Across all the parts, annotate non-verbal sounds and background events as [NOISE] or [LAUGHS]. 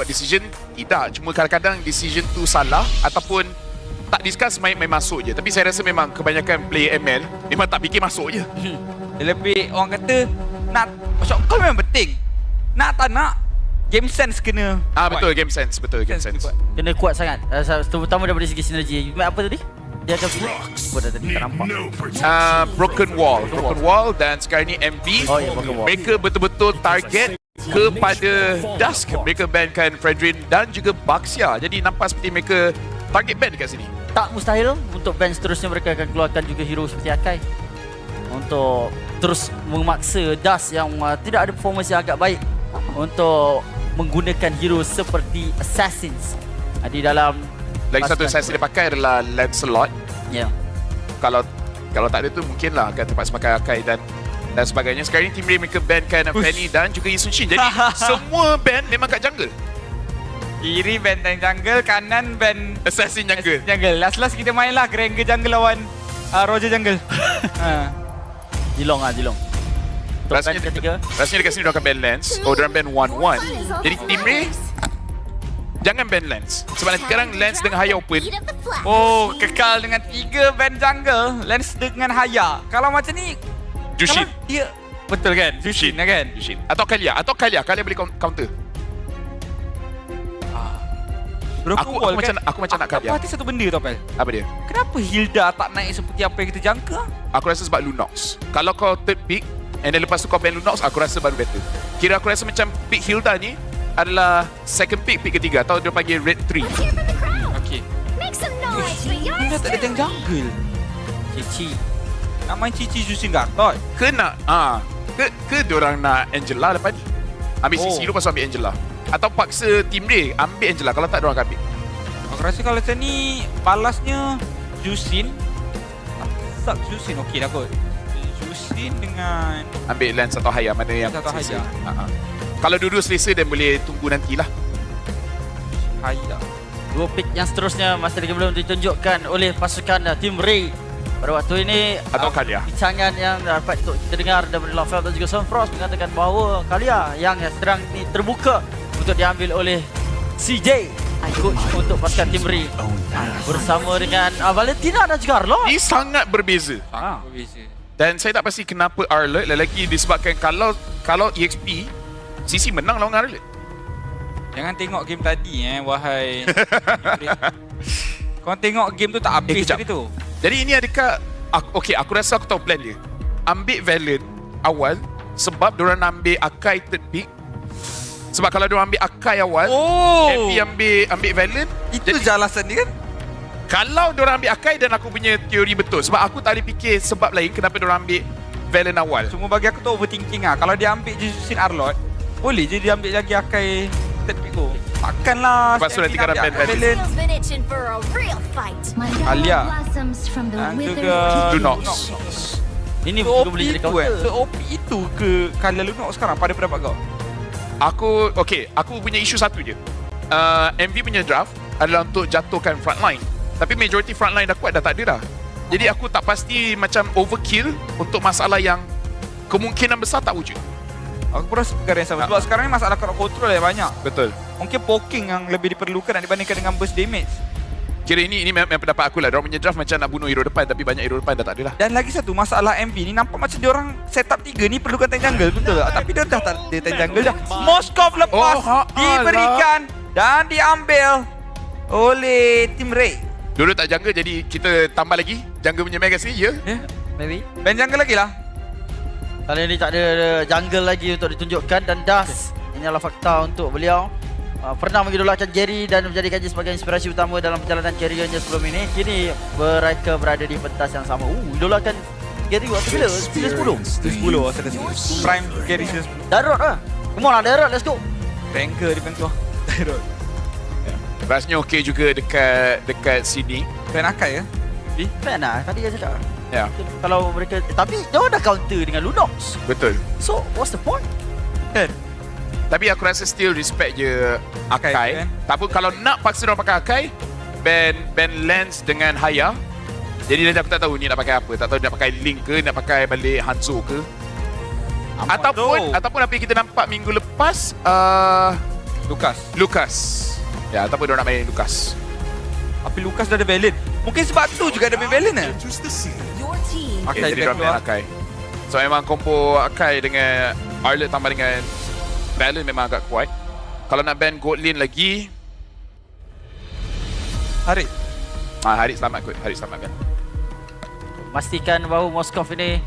buat decision tidak cuma kadang-kadang decision tu salah ataupun tak discuss main main masuk je tapi saya rasa memang kebanyakan player ML memang tak fikir masuk je Dia lebih orang kata nak shot call memang penting. Nak tak nak game sense kena. ah kuat. betul game sense betul game Sense sense kena kuat. Kena kuat sangat. Uh, terutama daripada segi sinergi. Apa tadi? Dia akan pilih. Apa dah tadi tak nampak. uh, broken wall broken wall dan sekarang ni MV Oh ya, broken wall. mereka betul-betul target kepada Dusk mereka bankan Fredrin dan juga Baxia. Jadi nampak seperti mereka target ban dekat sini. Tak mustahil. Untuk band seterusnya mereka akan keluarkan juga hero seperti Akai. Untuk terus memaksa Das yang uh, tidak ada performance yang agak baik. Untuk menggunakan hero seperti Assassins. Uh, di dalam lagi satu saya sila pakai adalah Lancelot. Ya. kalau kalau tak ada tu mungkin lah akan terpaksa pakai Akai dan dan sebagainya. Sekarang ni Team Ray mereka bankan Fanny dan juga Yisun Shin. Jadi [LAUGHS] semua band memang kat jungle. Kiri band tank jungle, kanan band Assassin jungle. jungle. Last-last kita main lah Granger jungle lawan uh, Roger jungle. [LAUGHS] ha. Jilong ah Jilong. Band Rasanya, ketiga. rasanya dekat sini dia akan ban Lance. Oh, dia orang ban 1-1. Jadi Team Ray jangan ban Lance. Sebab nanti sekarang Lance dengan Haya open. Oh, kekal dengan tiga band jungle, Lance dengan Haya. Kalau macam ni, Jushin. kalau dia betul kan? Jushin lah kan? Jushin. Atau Kalia. Atau Kalia. Kalia boleh counter. Broken Aku- aku wall macam- kan? aku macam nak Aku dia. dapat hati satu benda tau, Pel. Apa dia? Kenapa Hilda tak naik seperti apa yang kita jangka? Aku rasa sebab Lunox. Kalau kau third pick and then lepas tu kau ban Lunox, aku rasa baru better. Kira aku rasa macam pick Hilda ni adalah second pick, pick ketiga atau dia panggil red 3. Okey. Make some noise for Hilda tak ada yang jungle. Cici. Nak main Cici Jushin Gatot. Ke nak ah ke ke diorang nak Angela lepas ni. Ambil Oh. CC dulu pasal ambil Angela. Atau paksa team dia ambil Angela kalau tak diorang akan ambil. Aku rasa kalau macam ni, balasnya Jushin. Sub Jushin okey dah kot. Jushin dengan Ambil Lance atau Haya mana yang Lance atau selesa. Haya. Ha, ha. Kalau dua-dua selesa dan boleh tunggu nantilah. Haya. Dua pick yang seterusnya masih lagi belum ditunjukkan oleh pasukan uh, Team Ray. Pada waktu ini Atau uh, Kalia. Bicangan yang dapat untuk kita dengar daripada Lafel dan juga Sunfrost mengatakan bahawa Kalia yang sedang ni terbuka untuk diambil oleh CJ coach untuk pasukan Ray bersama dengan uh, Valentina dan juga Arlo. Ini sangat berbeza. Ah, berbeza. Dan saya tak pasti kenapa Arlet lelaki disebabkan kalau kalau EXP CC menang lawan Arlet. Jangan tengok game tadi eh wahai. [LAUGHS] Kau tengok game tu tak habis Eh, tadi tu. Jadi ini adakah aku, okay, aku rasa aku tahu plan dia. Ambil Valiant awal sebab diorang ambil Akai third pick. Sebab kalau diorang ambil Akai awal, Oh. MP ambil ambil Valiant. Itu Jadi je alasan dia kan? kalau diorang ambil Akai dan aku punya teori betul. Sebab aku tak boleh fikir sebab lain kenapa diorang ambil Valiant awal. Cuma bagi aku tu overthinking ah. Kalau dia ambil Justin Arlot, boleh je dia ambil lagi Akai third pick tu. Takkanlah Lepas tu nanti Stamina kena ambil ban Akai Valiant. Valiant. Skills been itching for a real fight. Alia. Dan juga Lunox. Ini So boleh jadi itu eh. counter. So OP itu ke Kalian Lunox sekarang pada pendapat kau? Aku, okay, aku punya isu satu je. Uh, MV punya draft adalah untuk jatuhkan frontline. Tapi majority frontline dah kuat dah tak ada dah. Jadi aku tak pasti macam overkill untuk masalah yang kemungkinan besar tak wujud. Aku pun rasa perkara yang sama. Sebab Ah. sekarang ni masalah crowd control yang banyak. Betul. Mungkin poking yang lebih diperlukan dibandingkan dengan burst damage. Kira ini ini memang pendapat aku lah. Diorang punya draft macam nak bunuh hero depan tapi banyak hero depan dah tak ada lah. Dan lagi satu masalah MV ni nampak macam dia orang setup tiga ni perlukan tank jungle betul tak? Tapi dia dah tak ada tank jungle dah. Moskov lepas Oh, ha- diberikan dan diambil oleh tim Ray. Dulu tak jungle jadi kita tambah lagi jungle punya mega sini ya. Ya. Maybe. Band jungle lagi lah. Kali ini tak ada jungle lagi untuk ditunjukkan dan Das ini adalah fakta untuk beliau. Uh, pernah mengidolakan Jerry dan menjadikannya sebagai inspirasi utama dalam perjalanan kariernya sebelum ini. Kini mereka berada di pentas yang sama. Uh, idolakan Gary waktu bila? Season 10? 10 asal dah Prime carry season 10. Darot lah. Come on lah Darot, let's go. Banker di Bangkok. [LAUGHS] Tyrod. Rasanya okey juga dekat dekat sini. Fan Akai ke? Bi? Fan lah, tadi dia cakap. Ya, Kalau mereka, tapi dia orang dah counter dengan Lunox. betul. So, what's the point? Kan? Tapi aku rasa still respect je Akai. Akai, kan? Tapi kalau nak paksa dia pakai Akai, ban ban Lance dengan Haya. Jadi nanti aku tak tahu ni nak pakai apa. Tak tahu nak pakai Link ke, nak pakai balik Hanzo ke. Amat Ataupun tu. ataupun apa yang kita nampak minggu lepas uh, Lukas. Lucas. Ya, tak apa dia nak main Lucas. Tapi Lukas dah ada Valen. Mungkin sebab tu juga ada main Valen eh. Team Okay, Akai jadi keluar. Akai. So memang combo Akai dengan Arlet tambah dengan Valen memang agak kuat. Kalau nak ban Gold Lane lagi, Harik. ah, Harit selamat kot. Harit selamat kan. Pastikan bahawa Moskov ini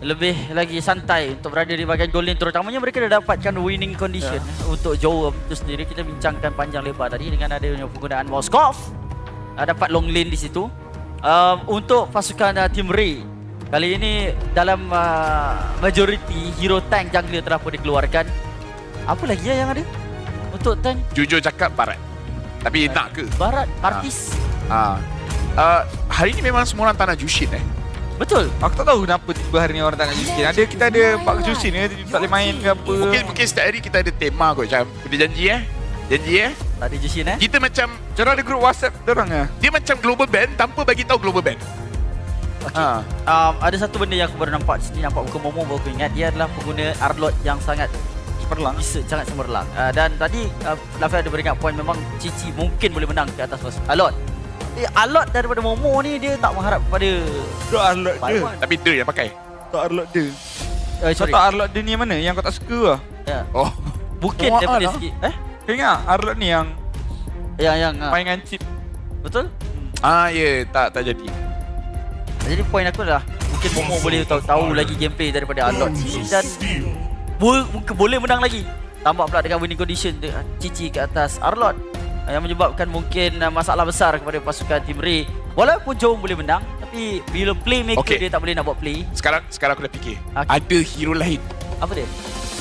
lebih lagi santai untuk berada di bahagian goal line terutamanya mereka dah dapatkan winning condition yeah. untuk Joe itu sendiri kita bincangkan panjang lebar tadi dengan adanya penggunaan Moskov uh, dapat long lane di situ um, untuk pasukan uh, Team Ray kali ini dalam uh, majority hero tank jungler telah pun dikeluarkan apa lagi ya yang ada untuk tank Jujur cakap barat. Tapi nak ke? barat artis Ah. Uh, hari ni memang semua orang tak nak Jushin eh. betul Aku tak tahu kenapa tiba hari ni orang tak nak Justin. Ada kita ada Pak Justin ni dia tak boleh main ke apa. Mungkin mungkin setiap hari kita ada tema kot macam kita janji eh. Janji eh. Tak ada Jushin eh Kita macam Cara ada grup WhatsApp orang ah. dia macam global band tanpa bagi tahu global band. Okay. Ha. um, ada satu benda yang aku baru nampak di sini nampak muka Momo baru aku ingat dia adalah pengguna Arlot yang sangat Cemerlang. bisa sangat cemerlang uh, dan tadi uh, Lafayette ada beringat poin memang Cici mungkin boleh menang ke atas Arlot eh, Arlot daripada Momo ni dia tak mengharap kepada Tak Arlot dia. Tapi dia yang pakai. Tak Arlot dia. eh, Kau sorry tak Arlot dia ni yang mana? Yang kau tak suka lah. ya. Oh. Oh, daripada Arlot. segi eh Kau ingat Arlot ni yang yang yang uh, main dengan chip. betul Ah ya, yeah, tak tak jadi. jadi poin aku adalah mungkin Momo boleh tahu tahu lagi gameplay daripada Arlot ni dan bo- mungkin boleh menang lagi tambah pula dengan winning condition Cici ke atas Arlot yang menyebabkan mungkin uh, masalah besar kepada pasukan Team Ray walaupun Jom boleh menang tapi bila playmaker Okay. okay. dia tak boleh nak buat play Sekarang sekarang aku dah fikir. Okay. Ada hero lain. apa dia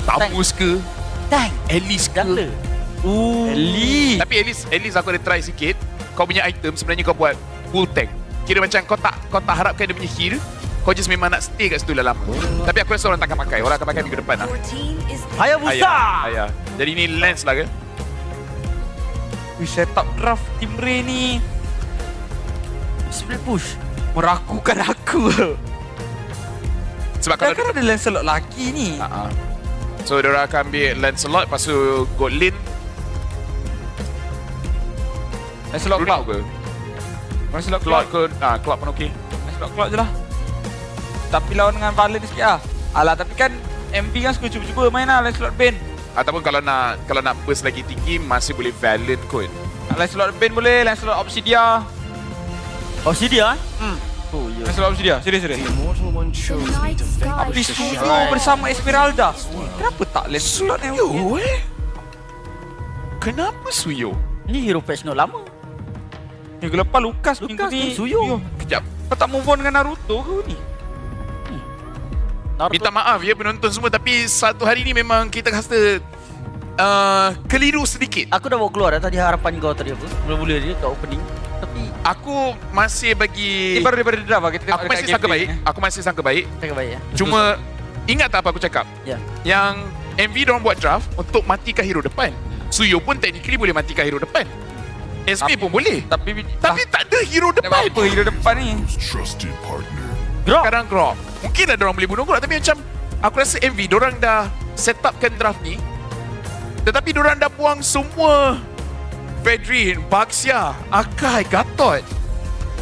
Tamus ke? tank Alice ke? jungler Ooh. Eli. Tapi at least, at least aku ada try sikit. Kau punya item sebenarnya kau buat full tank. Kira macam kau tak kau tak harapkan dia punya heal. Kau just memang nak stay kat situ dah lama. Tapi aku rasa orang takkan pakai. Orang akan pakai minggu depan lah. Hayabusa Ayah, ayah. Jadi ni lens lah ke? We set up draft Team Ray ni. split push Merakukan aku. Sebab kalau Kan ada Lancelot lagi ni. uh-huh. So diorang akan ambil Lancelot Lepas tu God Lancelot Bruno Cloud. ke? Lancelot Cloud Cloud. ke? Ah, Cloud pun okey Lancelot Cloud je lah. Tapi lawan dengan Valen sikit lah. Alah tapi kan MV kan suka cuba-cuba main lah Lancelot Bane. Ataupun kalau nak Kalau nak burst lagi tinggi Masih boleh Valiant kot Lancelot Bane boleh, Lancelot Obsidia. oh si dia eh Hmm. oh ya Lancelot Obsidia, serius serius. Tapi Suyo bersama Esmeralda. Kenapa tak Lancelot yang Suyo eh? Kenapa Suyo? ni hero patch note lama Minggu lepas Lukas, minggu Lukas ni. tu Suyo. Kejap. Kau tak move on dengan Naruto ke ni? Naruto. Minta maaf ya penonton semua. Tapi satu hari ni memang kita rasa uh, Keliru sedikit. Aku dah bawa keluar dah. Tadi harapan kau tadi apa? Mula-mula dia kat opening. Tapi Aku masih bagi Ini baru daripada draft lah. Kita tengok Aku masih sangka baik. ni. Aku masih sangka baik. Cakap baik ya Cuma Ingat tak apa aku cakap? Ya. Yang MV diorang buat draft Untuk matikan hero depan. Suyo pun technically boleh matikan hero depan SB Tapi- pun boleh. Tapi Tapi tak ada hero depan. apa hero depan ni? trusted partner. Drop Sekarang Grok. Mungkin ada orang boleh bunuh Grok Tapi macam Aku rasa MV Diorang dah Set upkan draft ni. Tetapi diorang dah buang semua. Fedrin Baxia Akai Gatot.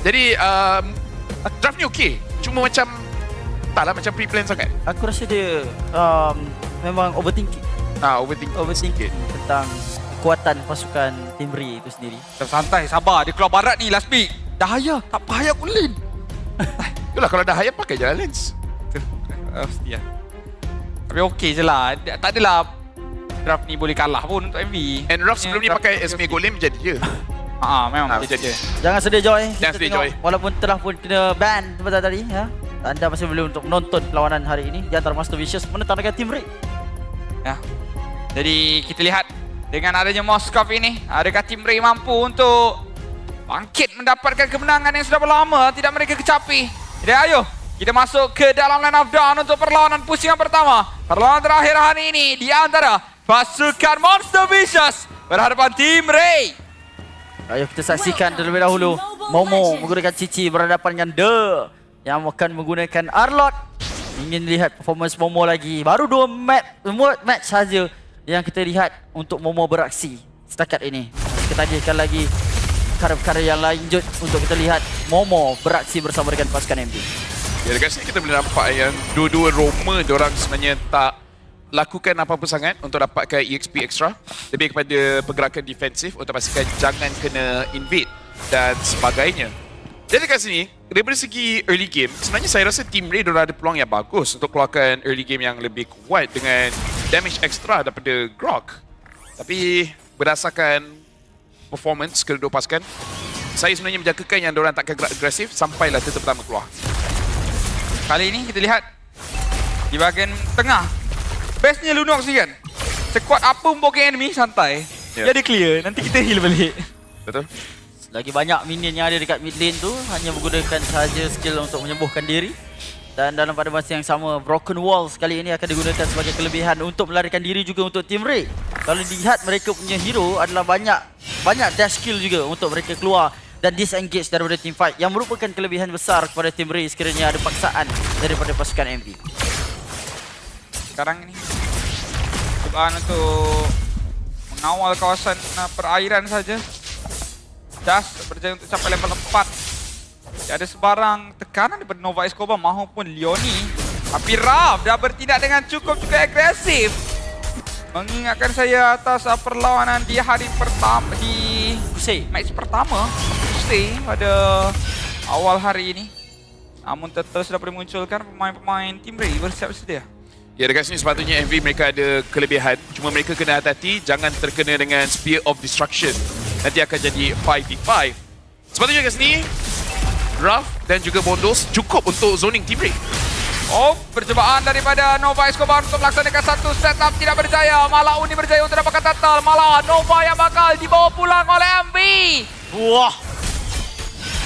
Jadi um, Draft ni okey. Cuma macam Taklah macam pre-plan sangat. Aku rasa dia um, Memang overthinking. Ah, overthink Overthinking Tentang Kekuatan pasukan Tim Ri itu sendiri Santai, sabar. Dia keluar barat ni last pick. Dahaya, tak payah aku lane. Itulah kalau dah hayat pakai je lah lens Uh, mesti lah. Tapi okey je lah. Tak adalah draft ni boleh kalah pun untuk MV. And Ruff sebelum ni draft pakai Esme. Golem jadi je Ah, memang Ah, jadi je. Jangan sedih Joy Jangan sedih, Joy. Walaupun telah pun kena ban Sebentar tadi ya. Anda masih boleh untuk menonton perlawanan hari ini Di antara Master Vicious Menentang dengan Tim Ri Ya. Jadi kita lihat dengan adanya Moskov ini, adakah tim Ray mampu untuk bangkit mendapatkan kemenangan yang sudah berlama tidak mereka kecapi. Jadi ayo kita masuk ke dalam line of down untuk perlawanan pusingan pertama. Perlawanan terakhir hari ini di antara pasukan Monster Vicious berhadapan tim Ray. Ayo kita saksikan terlebih dahulu Momo menggunakan Cici berhadapan dengan De Yang akan menggunakan Arlot Ingin lihat performance Momo lagi Baru dua match, dua match saja yang kita lihat untuk Momo beraksi setakat ini. Kita tadikan lagi perkara-perkara yang lanjut untuk kita lihat Momo beraksi bersama dengan pasukan MB. Ya, dekat sini kita boleh nampak yang dua-dua Roma diorang sebenarnya tak lakukan apa-apa sangat untuk dapatkan EXP extra. Lebih kepada pergerakan defensif untuk pastikan jangan kena invade dan sebagainya. Jadi dekat sini, daripada segi early game, sebenarnya saya rasa Team Ray ada peluang yang bagus untuk keluarkan early game yang lebih kuat dengan damage extra daripada Grok. Tapi berdasarkan performance kedua pasukan, saya sebenarnya menjagakan yang diorang takkan gerak agresif sampailah turtle pertama keluar. Kali ini kita lihat di bahagian tengah. Bestnya Lunox ni kan. Sekuat apa pun poking enemy santai. Yeah. Dia ada clear. Nanti kita heal balik. Betul? Lagi banyak minion yang ada dekat mid lane tu hanya menggunakan sahaja skill untuk menyembuhkan diri. Dan dalam pada masa yang sama, Broken Walls kali ini akan digunakan sebagai kelebihan untuk melarikan diri juga untuk Team Ray. Kalau dilihat mereka punya hero adalah banyak banyak dash skill juga untuk mereka keluar dan disengage daripada team fight yang merupakan kelebihan besar kepada Team Ray sekiranya ada paksaan daripada pasukan MV. Sekarang ini cubaan untuk mengawal kawasan uh, perairan saja. Just berjaya untuk capai level 4. Tiada sebarang tekanan daripada Nova Escobar maupun Leoni. Tapi Raf dah bertindak dengan cukup juga agresif. Mengingatkan saya atas perlawanan di hari pertama di Kusei. match pertama Tuesday pada awal hari ini. Namun tetap sudah boleh munculkan pemain-pemain tim Ray bersiap sedia. Ya dekat sini sepatutnya MV mereka ada kelebihan Cuma mereka kena hati-hati Jangan terkena dengan Spear of Destruction Nanti akan jadi 5v5 Sepatutnya dekat sini Ruff dan juga Bondos cukup untuk zoning Team Ray Oh, percubaan daripada Nova Escobar untuk melaksanakan satu setup tidak berjaya. Malah Uni berjaya untuk dapatkan turtle. Malah Nova yang bakal dibawa pulang oleh MV. Wah.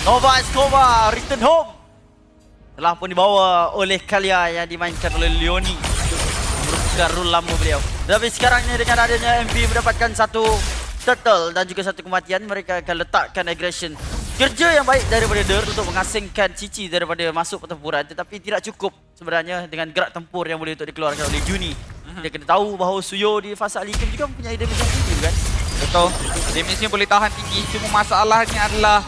Nova Escobar return home. Telah pun dibawa oleh Kalia yang dimainkan oleh Leoni. Merupakan role lama beliau. Tapi sekarang ni dengan adanya MV mendapatkan satu turtle dan juga satu kematian, mereka akan letakkan aggression. Kerja yang baik daripada Dirt untuk mengasingkan Cici daripada masuk pertempuran tetapi tidak cukup sebenarnya dengan gerak tempur yang boleh untuk dikeluarkan oleh Juni. Dia kena tahu bahawa Suyo di fasa game juga mempunyai damage yang tinggi kan. Betul. Damage-nya boleh tahan tinggi. Cuma masalahnya adalah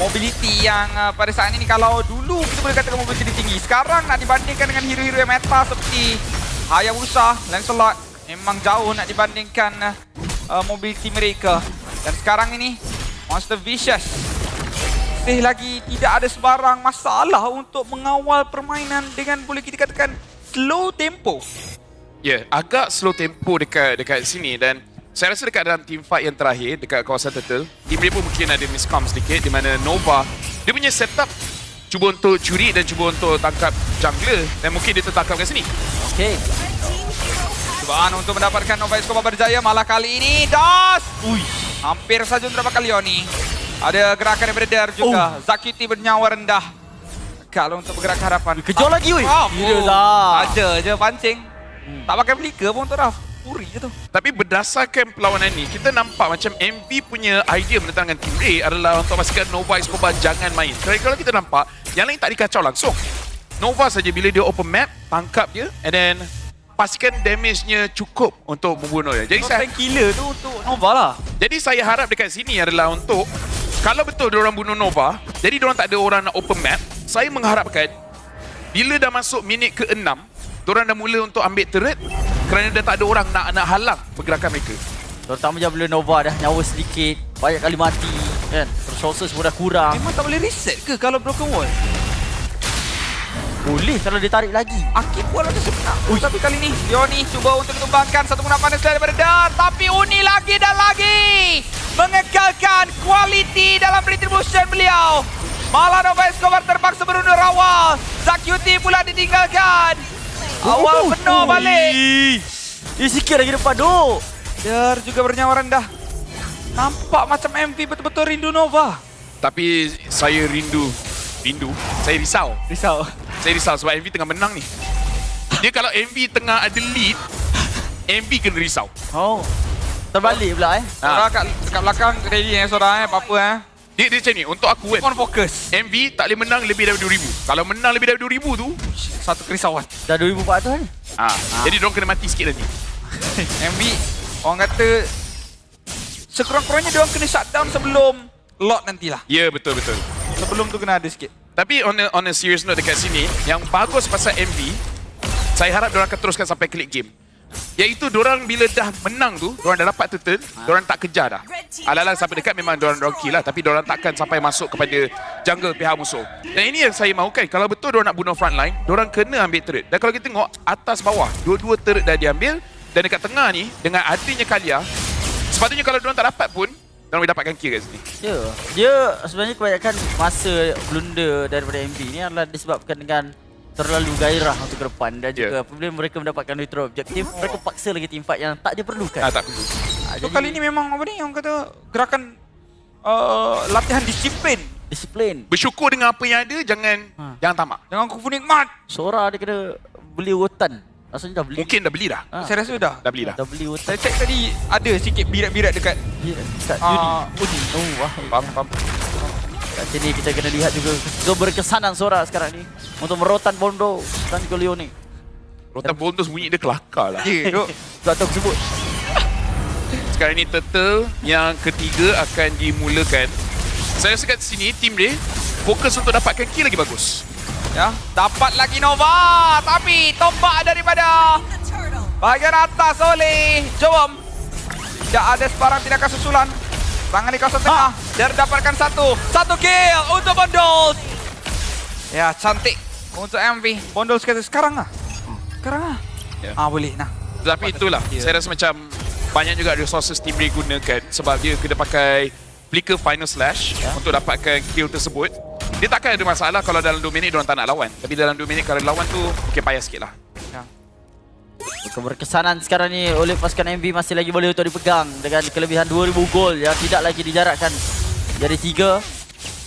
mobility yang uh, pada saat ini kalau dulu kita boleh katakan mobility tinggi. Sekarang nak dibandingkan dengan hero-hero yang meta seperti Hayabusa, Lancelot memang jauh nak dibandingkan uh, uh, mobility mereka. Dan sekarang ini Monster Vicious masih lagi tidak ada sebarang masalah untuk mengawal permainan dengan boleh kita katakan slow tempo. Ya, yeah, agak slow tempo dekat dekat sini dan saya rasa dekat dalam team fight yang terakhir dekat kawasan turtle, team dia pun mungkin ada miscom sedikit di mana Nova dia punya setup cuba untuk curi dan cuba untuk tangkap jungler dan mungkin dia tertangkap kat sini. Okey. Cubaan untuk mendapatkan Nova Escobar berjaya malah kali ini Das. Ui. Hampir saja untuk dapatkan Leoni. Ada gerakan daripada Der juga. Oh. Zakuti bernyawa rendah. Kalau untuk bergerak ke harapan. Kejar lagi, oi. Ah, Gila oh. dah. Ada je pancing. Hmm. Tak pakai flicker pun untuk Raf. Puri je tu. Tapi berdasarkan perlawanan ni, kita nampak macam MV punya idea menentangkan Team Ray adalah untuk pastikan Nova Escobar jangan main. Kerana kalau kita nampak, yang lain tak dikacau langsung. Nova saja bila dia open map, tangkap dia and then pastikan damage-nya cukup untuk membunuh dia. Jadi So, saya killer tu untuk Nova lah. jadi saya harap dekat sini adalah untuk kalau betul dia orang bunuh Nova, jadi dia orang tak ada orang nak open map, saya mengharapkan bila dah masuk minit ke-6, dia orang dah mula untuk ambil turret kerana dah tak ada orang nak nak halang pergerakan mereka. Terutamanya bila Nova dah nyawa sedikit, banyak kali mati kan. Resources pun dah kurang. Memang tak boleh reset ke kalau broken wall? Boleh kalau dia tarik lagi. Akib pun ada sebenar. Ui. Tapi kali ni, Leoni cuba untuk ditumbangkan satu guna panas daripada Dar. Tapi Uni lagi dan lagi. Mengekalkan kualiti dalam retribution beliau. Malah Nova Escobar terpaksa berundur awal. Zakyuti pula ditinggalkan. Awal penuh balik. Dia sikit lagi depan tu. Dar juga bernyawa rendah. Nampak macam MV betul-betul rindu Nova. Tapi saya rindu, rindu, saya risau. Risau. Saya risau sebab MV tengah menang ni. Dia kalau MV tengah ada lead, MV kena risau. Oh. Terbalik pula eh. Sora kat, kat belakang ready eh Sora eh. Apa-apa eh. Dia, dia macam ni, untuk aku kan, On fokus. MV tak boleh menang lebih daripada 2000. Kalau menang lebih daripada 2000 tu, Satu kerisauan. Dah 2400 kan? ah, jadi diorang kena mati sikit nanti. [LAUGHS] MV orang kata sekurang-kurangnya dia orang kena shutdown sebelum lot nantilah. Ya, betul betul. Sebelum tu kena ada sikit. Tapi on a, on a serious note dekat sini, yang bagus pasal MV, saya harap diorang akan teruskan sampai klik game. Iaitu diorang bila dah menang tu, diorang dah dapat turtle, diorang tak kejar dah. Alang-alang sampai dekat memang diorang diorang kill lah, tapi diorang takkan sampai masuk kepada jungle pihak musuh. Dan ini yang saya mahukan, kalau betul diorang nak bunuh frontline, diorang kena ambil turret. Dan kalau kita tengok, atas bawah, dua-dua turret dah diambil, dan dekat tengah ni, dengan adanya Kalia, sepatutnya kalau diorang tak dapat pun, diorang boleh dapatkan kill kat sini. Ya, dia sebenarnya kebanyakan masa blunder daripada MB ni adalah disebabkan dengan terlalu gairah untuk ke depan dan Ya. juga apabila mereka mendapatkan neutral objektif, mereka paksa lagi team fight yang tak diperlukan. Ah, tak perlu. Ah, So kali ni memang apa ni orang kata gerakan uh, latihan disiplin. disiplin. Bersyukur dengan apa yang ada, jangan Ha. jangan tamak. Jangan kufu nikmat. Sora dia kena beli hutan. Rasanya dah beli. Mungkin dah beli dah. Ah, Saya rasa dah. Dah beli dah. dah beli. Saya cek tadi ada sikit birat-birat dekat Ya, kat Ah, Uni. Oh, wah. Faham, faham. Kat sini kita kena lihat juga keberkesanan Sora sekarang ni untuk merotan Bondo dan juga Leone. Rotan bonus bunyi dia kelakar lah. Ya, tu aku sebut. Sekarang ni turtle yang ketiga akan dimulakan. Saya rasa kat sini tim dia fokus untuk dapatkan kill lagi bagus. Ya, dapat lagi Nova, tapi tombak daripada bahagian atas oleh Jom. Tidak ada sebarang tindakan susulan. Tangan di kawasan tengah. Dia dapatkan satu. Satu kill untuk Bondols. Ya, cantik untuk MV. Bondols kata sekarang lah. Sekarang lah. Ya. Ah, boleh. Nah. Tapi itulah, Ya. saya rasa macam banyak juga resources tim dia gunakan sebab dia kena pakai flicker final slash untuk dapatkan kill tersebut. Dia takkan ada masalah kalau dalam 2 minit diorang tak nak lawan. Tapi dalam 2 minit kalau lawan tu, mungkin payah sikit lah. Ya. Keberkesanan sekarang ni oleh pasukan MV masih lagi boleh untuk dipegang dengan kelebihan 2000 gol yang tidak lagi dijarakkan jadi tiga.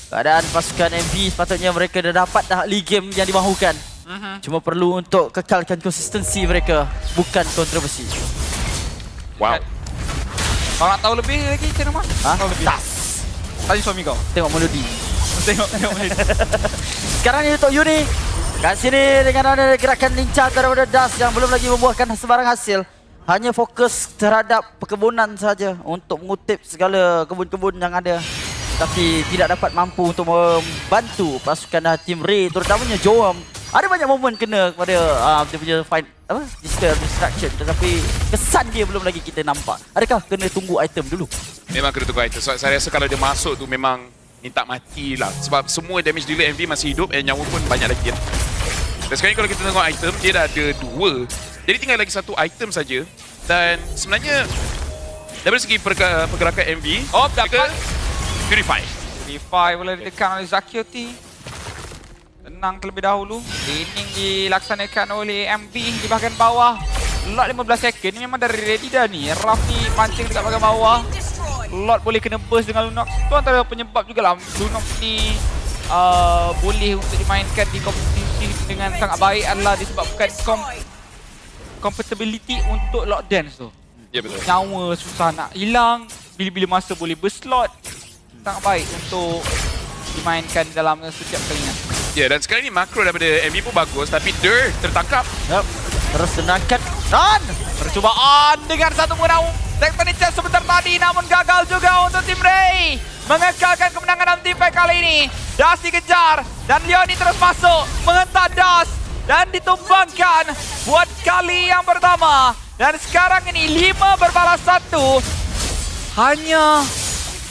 Keadaan pasukan MV sepatutnya mereka dah dapat dah league game yang dimahukan. Mhm. Cuma perlu untuk kekalkan konsistensi mereka, bukan kontroversi. Wow. Kalau nak tahu lebih lagi, macam mana? Ha? Tahu lebih. Tas. Tanya suami kau. Tengok melodi. Tengok, tengok. Sekarang ni untuk Yuni. Kat sini dengan ada gerakan lincah daripada Das yang belum lagi membuahkan sebarang hasil. Hanya fokus terhadap perkebunan saja untuk mengutip segala kebun-kebun yang ada. Tapi tidak dapat mampu untuk membantu pasukan tim Ray terutamanya Joam. Ada banyak momen kena kepada uh, dia punya fight apa dispel distraction tetapi kesan dia belum lagi kita nampak. Adakah kena tunggu item dulu? Memang kena tunggu item. So, saya rasa kalau dia masuk tu memang minta mati lah. Sebab semua damage dealer MV masih hidup dan nyawa pun banyak lagi. Lah. Dan sekarang ni kalau kita tengok item, dia dah ada dua. Jadi tinggal lagi satu item saja. Dan sebenarnya dari segi perga- pergerakan MV, Oh, dapat. Purify. Purify boleh ditekan oleh Zakioti. Tenang terlebih dahulu. Training dilaksanakan oleh MV di bahagian bawah. Lot 15 second ni memang dari ready dah ni. Raf ni pancing dekat bahagian bawah. Lot boleh kena burst dengan Lunox. Itu antara penyebab juga lah Lunox ni uh, boleh untuk dimainkan di kompetisi dengan sangat baik adalah disebabkan kom compatibility untuk Lot Dance tu. Ya betul. Nyawa susah nak hilang. Bila-bila masa boleh berslot. Sangat baik untuk dimainkan dalam setiap pertandingan. Ya dan sekarang ni makro daripada MV pun bagus tapi Dur tertangkap. Yep. Terus tenangkan dan Percubaan dengan satu menang Tectonic Chess sebentar tadi namun gagal juga untuk tim Ray. Mengekalkan kemenangan tim fight kali ini. Das dikejar dan Leoni terus masuk menghentak Das dan ditumbangkan buat kali yang pertama. Dan sekarang ini 5 berbalas satu. Hanya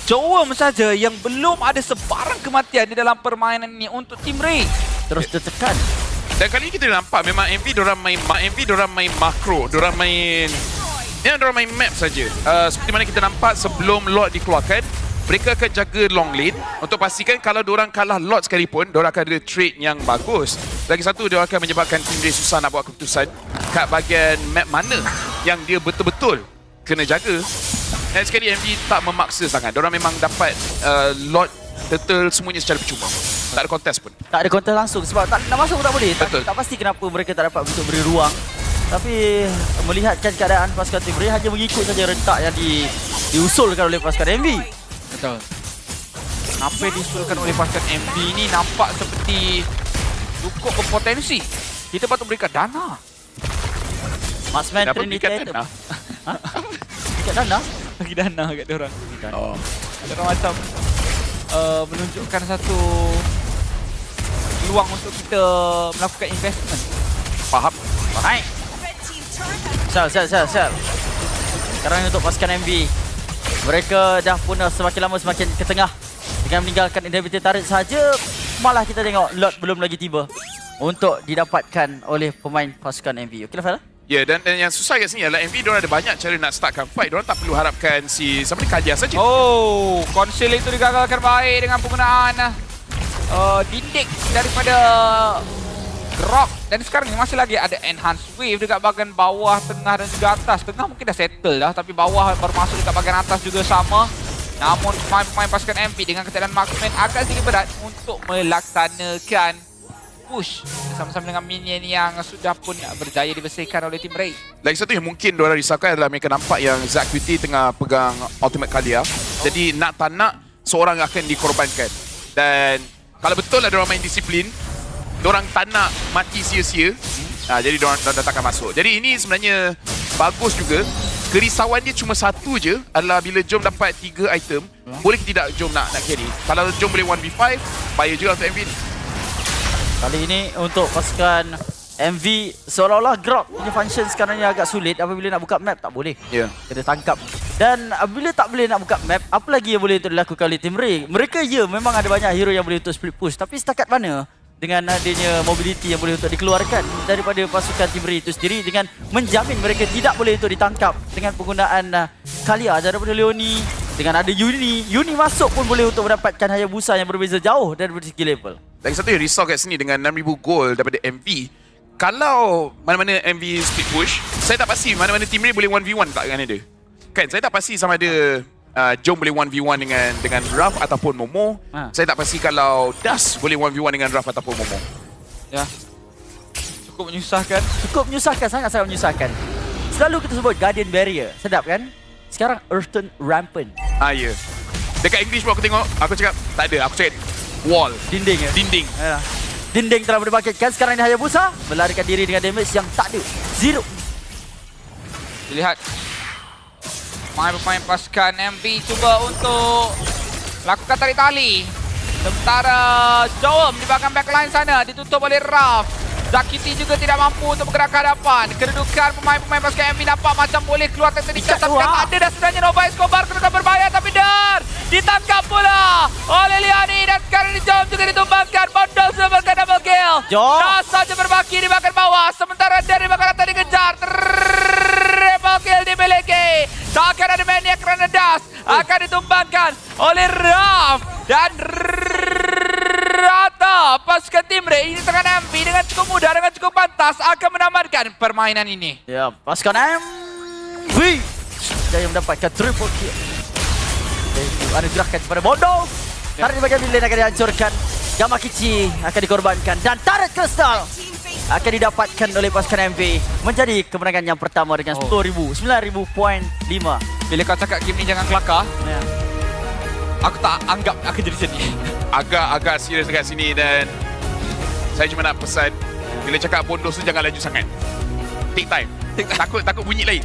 Jowem saja yang belum ada sebarang kematian di dalam permainan ini untuk tim Ray. terus tertekan. Dan kali ni kita nampak memang MV diorang main ma- MV diorang main makro, diorang main Ya, diorang main map saja. Uh, seperti mana kita nampak sebelum lot dikeluarkan, mereka akan jaga long lane untuk pastikan kalau diorang kalah lot sekalipun, diorang akan ada trade yang bagus. Lagi satu, diorang akan menyebabkan tim dia susah nak buat keputusan kat bahagian map mana yang dia betul-betul kena jaga. Dan sekali MV tak memaksa sangat. Diorang memang dapat uh, lot turtle semuanya secara percuma. Tak ada kontes pun. Tak ada konten langsung sebab tak nak masuk pun tak boleh. Tak, Betul. tak pasti kenapa mereka tak dapat untuk beri ruang. Tapi melihatkan keadaan pasukan tim Ray hanya mengikut saja rentak yang di, diusulkan oleh pasukan MV. Betul. Apa yang diusulkan oleh pasukan MB ni nampak seperti cukup berpotensi. Kita patut berikan dana. Marksman Kenapa Trinity dekat item. tanah? Dekat dana. Bagi dana kat dia orang. Oh. Dia orang macam uh, menunjukkan satu peluang untuk kita melakukan investment. Faham? Baik. Sel, sel, sel, sel. Sekarang untuk pasukan MV. Mereka dah punah semakin lama semakin ke tengah. Dengan meninggalkan inhibitor turret saja, malah kita tengok lot belum lagi tiba untuk didapatkan oleh pemain pasukan MV. Okey lah, Fel? Ya, yeah, dan, dan yang susah kat sini adalah MV diorang ada banyak cara nak startkan fight. Diorang tak perlu harapkan si siapa ni Kalia saja. Oh, konsil itu digagalkan baik dengan penggunaan uh, dinding daripada Grok. Dan sekarang ni masih lagi ada enhanced wave dekat bahagian bawah, tengah dan juga atas. Tengah mungkin dah settle dah, tapi bawah baru masuk dekat bahagian atas juga sama. Namun pemain-pemain pasukan MP dengan keterangan marksman agak sedikit berat untuk melaksanakan push bersama-sama dengan minion yang sudah pun berjaya dibersihkan oleh tim Ray. Lagi satu yang mungkin diorang risaukan adalah mereka nampak yang Zakuti tengah pegang ultimate Kalia. Jadi nak tak nak, seorang akan dikorbankan. Dan kalau betul lah diorang main disiplin, diorang tak nak mati sia-sia. Ha, jadi diorang, diorang takkan masuk. Jadi ini sebenarnya bagus juga. Kerisauan dia cuma satu je adalah bila Jom dapat tiga item, boleh ke tidak Jom nak nak carry. Kalau Jom boleh 1v5, bahaya juga untuk MV ni. Kali ini untuk pasukan MV seolah-olah Grok punya function sekarang ni agak sulit apabila nak buka map tak boleh. Ya. Yeah. Kena tangkap. Dan apabila tak boleh nak buka map, apa lagi yang boleh untuk dilakukan oleh tim Ray? Mereka ya memang ada banyak hero yang boleh untuk split push. Tapi setakat mana dengan adanya mobility yang boleh untuk dikeluarkan daripada pasukan tim Ray itu sendiri dengan menjamin mereka tidak boleh untuk ditangkap dengan penggunaan uh, Kalia daripada Leoni dengan ada Yuni. Yuni masuk pun boleh untuk mendapatkan Hayabusa yang berbeza jauh daripada segi level. Lagi satu yang risau kat sini dengan 6,000 gold daripada MV. Kalau mana-mana MV split push, saya tak pasti mana-mana Ray boleh 1v1 tak dengan dia. Kan, saya tak pasti sama ada uh, Jom boleh 1v1 dengan dengan Raf ataupun Momo. Ha. Saya tak pasti kalau Das boleh 1v1 dengan Raf ataupun Momo. Ya. Cukup menyusahkan. Cukup menyusahkan, sangat-sangat menyusahkan. Selalu kita sebut Guardian Barrier. Sedap kan? Sekarang Earthton Rampant. Ah, ya. Dekat English pun aku tengok, aku cakap, tak ada. Aku cakap, wall. Dinding ya? Dinding. Yalah. Dinding telah dibangkitkan. Sekarang ini Hayabusa melarikan diri dengan damage yang tak ada. Zero. Dilihat pemain-pemain pasukan MV cuba untuk lakukan tarik tali. Sementara Jom di belakang backline sana ditutup oleh Raf. Zakiti juga tidak mampu untuk bergerak ke hadapan. Kedudukan pemain-pemain pasukan MV nampak macam boleh keluar teknik Ikat tapi tak ada dah sebenarnya Nova Escobar kedudukan berbahaya tapi Dar ditangkap pula oleh Liani dan sekarang ini Jom juga ditumbangkan. Bondol sudah melakukan double kill. Dar saja berbaki di bahagian bawah sementara Dar di bahagian atas dikejar. Triple kill dimiliki. Tak akan ada maniac kerana Das akan ditumbangkan oleh Raf dan Rata pasukan tim Ray ini tengah nampi dengan cukup mudah dengan cukup pantas akan menamatkan permainan ini. Ya, pasukan MV. Jaya mendapatkan triple kill. Dan anugerahkan kepada Bondo. Tarik di bagian lane akan dihancurkan. Yamakichi akan dikorbankan. Dan tarik kristal akan didapatkan oleh pasukan MV. Menjadi kemenangan yang pertama dengan Oh. 10,000. 9,000.5. Bila kau cakap game ni jangan kelakar, Ya. aku tak anggap akan jadi sedih. [LAUGHS] Agak-agak serius dekat sini dan saya cuma nak pesan, bila cakap bondos tu jangan laju sangat. Take time. takut takut bunyi lain.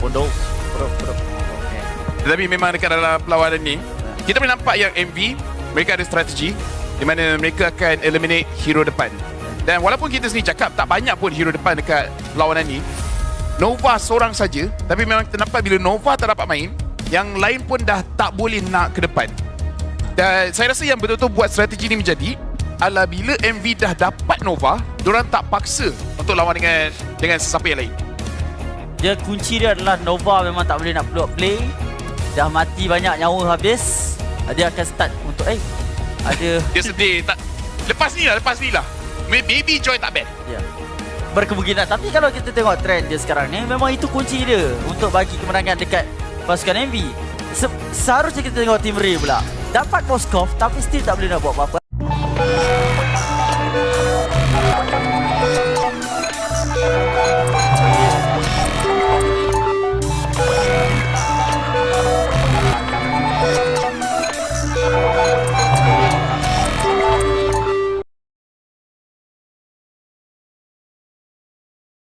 Bondo. Bro, bro. Okay. Tetapi memang dekat dalam perlawanan ni Kita boleh nampak yang MV Mereka ada strategi Di mana mereka akan eliminate hero depan Dan walaupun kita sendiri cakap Tak banyak pun hero depan dekat perlawanan ni Nova seorang saja Tapi memang kita nampak bila Nova tak dapat main Yang lain pun dah tak boleh nak ke depan Dan saya rasa yang betul-betul buat strategi ni menjadi Adalah bila MV dah dapat Nova Diorang tak paksa untuk lawan dengan dengan sesiapa yang lain Dia kunci dia adalah Nova memang tak boleh nak block play. Dah mati banyak nyawa habis. Dia akan start untuk eh ada Dia sedih tak Lepas ni lah Lepas ni lah Maybe Joy tak bad ya. Berkemungkinan tapi kalau kita tengok trend dia sekarang ni memang itu kunci dia untuk bagi kemenangan dekat pasukan MV. Se- seharusnya kita tengok tim Ray pula. Dapat Moskov tapi still tak boleh nak buat apa-apa.